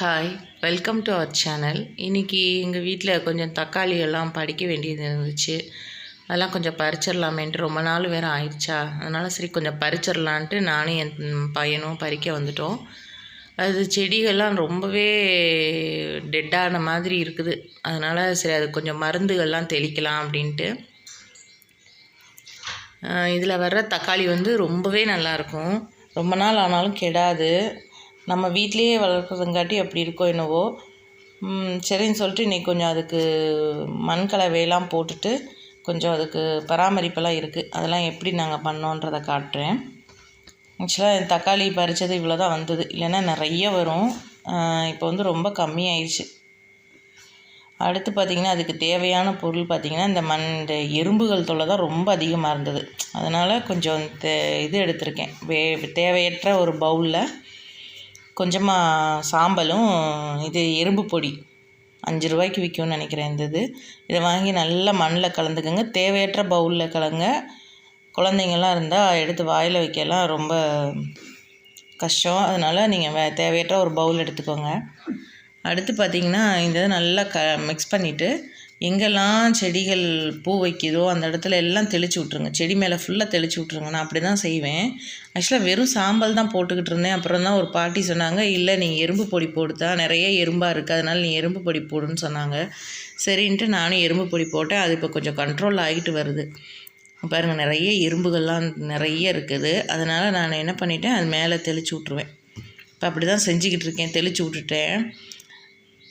Hi welcome to our channel இன்றைக்கி எங்கள் வீட்டில் கொஞ்சம் தக்காளி எல்லாம் பறிக்க வேண்டியது இருந்துச்சு. அதெல்லாம் கொஞ்சம் பறிச்சிடலாமேன்ட்டு ரொம்ப நாள் வேறு ஆயிடுச்சா? அதனால் சரி கொஞ்சம் பறிச்சிடலான்ட்டு நானும் என் பையனும் பறிக்க வந்துட்டோம். அது செடிகள்லாம் ரொம்பவே டெட்டான மாதிரி இருக்குது. அதனால் சரி அது கொஞ்சம் மருந்துகள்லாம் தெளிக்கலாம் அப்படின்ட்டு. இதில் வர்ற தக்காளி வந்து ரொம்பவே நல்லாயிருக்கும் ரொம்ப நாள் ஆனாலும் கெடாது. நம்ம வீட்லேயே வளர்க்குறதுங்காட்டி அப்படி இருக்கோ என்னவோ. சரின்னு சொல்லிட்டு இன்றைக்கி கொஞ்சம் அதுக்கு மண் கலவையெல்லாம் போட்டுட்டு கொஞ்சம் அதுக்கு பராமரிப்பெல்லாம் இருக்குது அதெல்லாம் எப்படி நாங்கள் பண்ணோன்றதை காட்டுறேன். ஆக்சுவலாக தக்காளி பறித்தது இவ்வளோ தான் வந்தது. இல்லைன்னா நிறைய வரும். இப்போ வந்து ரொம்ப கம்மியாயிடுச்சு அடுத்து பார்த்திங்கன்னா அதுக்கு தேவையான பொருள் பார்த்திங்கன்னா இந்த மண் இந்த எறும்புகள் தொல்லை தான் ரொம்ப அதிகமாக இருந்தது. அதனால் கொஞ்சம் தே இது எடுத்திருக்கேன். வே தேவையற்ற ஒரு பவுலில் கொஞ்சமாக சாம்பலும் இது எறும்பு பொடி. அஞ்சு ரூபாய்க்கு விற்கும்னு நினைக்கிறேன் இந்த இது. இதை வாங்கி நல்லா மண்ணில் கலந்துக்கோங்க. தேவையற்ற பவுலில் கலங்க. குழந்தைங்கள்லாம் இருந்தால் எடுத்து வாயில் வைக்கலாம். ரொம்ப கஷ்டம். அதனால் நீங்கள் வே தேவையற்ற ஒரு பவுல் எடுத்துக்கோங்க. அடுத்து பார்த்திங்கன்னா இந்த இதை நல்லா க மிக்ஸ் பண்ணிவிட்டு எங்கெல்லாம் செடிகள் பூ வைக்குதோ அந்த இடத்துல எல்லாம் தெளித்து விட்ருங்க செடி மேலே ஃபுல்லாக தெளித்து விட்ருங்க நான் அப்படி தான் செய்வேன் ஆக்சுவலாக வெறும் சாம்பல் தான் போட்டுக்கிட்டு இருந்தேன். அப்புறம் தான் ஒரு பாட்டி சொன்னாங்க இல்லை நீ எறும்பு பொடி போடுதா? நிறைய எறும்பாக இருக்குது அதனால் நீ எறும்பு பொடி போடுன்னு சொன்னாங்க. சரின்ட்டு நானும் எறும்பு பொடி போட்டேன். அது இப்போ கொஞ்சம் கண்ட்ரோல் ஆகிட்டு வருது. பாருங்கள் நிறைய எறும்புகள்லாம் நிறைய இருக்குது. அதனால் நான் என்ன பண்ணிட்டேன் அது மேலே தெளித்து விட்ருவேன் இப்போ அப்படி தான் செஞ்சுக்கிட்டு இருக்கேன். தெளித்து விட்டுட்டேன்.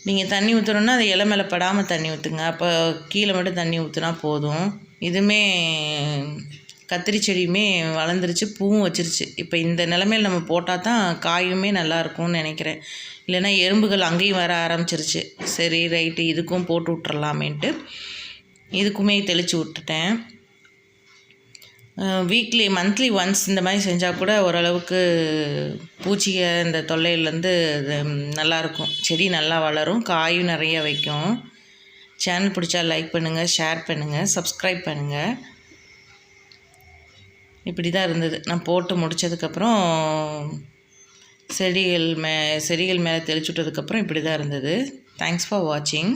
நீங்கள் தண்ணி ஊற்றுறோன்னா அது இலை மேலே படாமல் தண்ணி ஊற்றுங்க அப்போ கீழே மட்டும் தண்ணி ஊற்றுனா போதும். இதுவுமே கத்திரி செடியுமே வளர்ந்துருச்சு பூவும் வச்சிருச்சு. இப்போ இந்த நிலமையில் நம்ம போட்டால் தான் காயுமே நல்லா இருக்கும்னு நினைக்கிறேன். இல்லைன்னா எறும்புகள் அங்கேயும் வர ஆரம்பிச்சிருச்சு. சரி ரைட்டு இதுக்கும் போட்டு விட்றலாமேன்ட்டு இதுக்குமே தெளித்து விட்டுட்டேன். வீக்லி மந்த்லி ஒன்ஸ் இந்த மாதிரி செஞ்சால் கூட ஓரளவுக்கு பூச்சிக இந்த தொல்லையிலேருந்து நல்லாயிருக்கும். செடி நல்லா வளரும். காயும் நிறைய வைக்கும். சேனல் பிடிச்சா லைக் பண்ணுங்கள் ஷேர் பண்ணுங்கள் சப்ஸ்கிரைப் பண்ணுங்கள் இப்படி தான் இருந்தது. நான் போட்டு முடித்ததுக்கப்புறம் செடிகள் மே செடிகள் மேலே தெளிச்சு விட்டதுக்கப்புறம் இப்படி தான் இருந்தது. தேங்க்ஸ் ஃபார் வாட்சிங்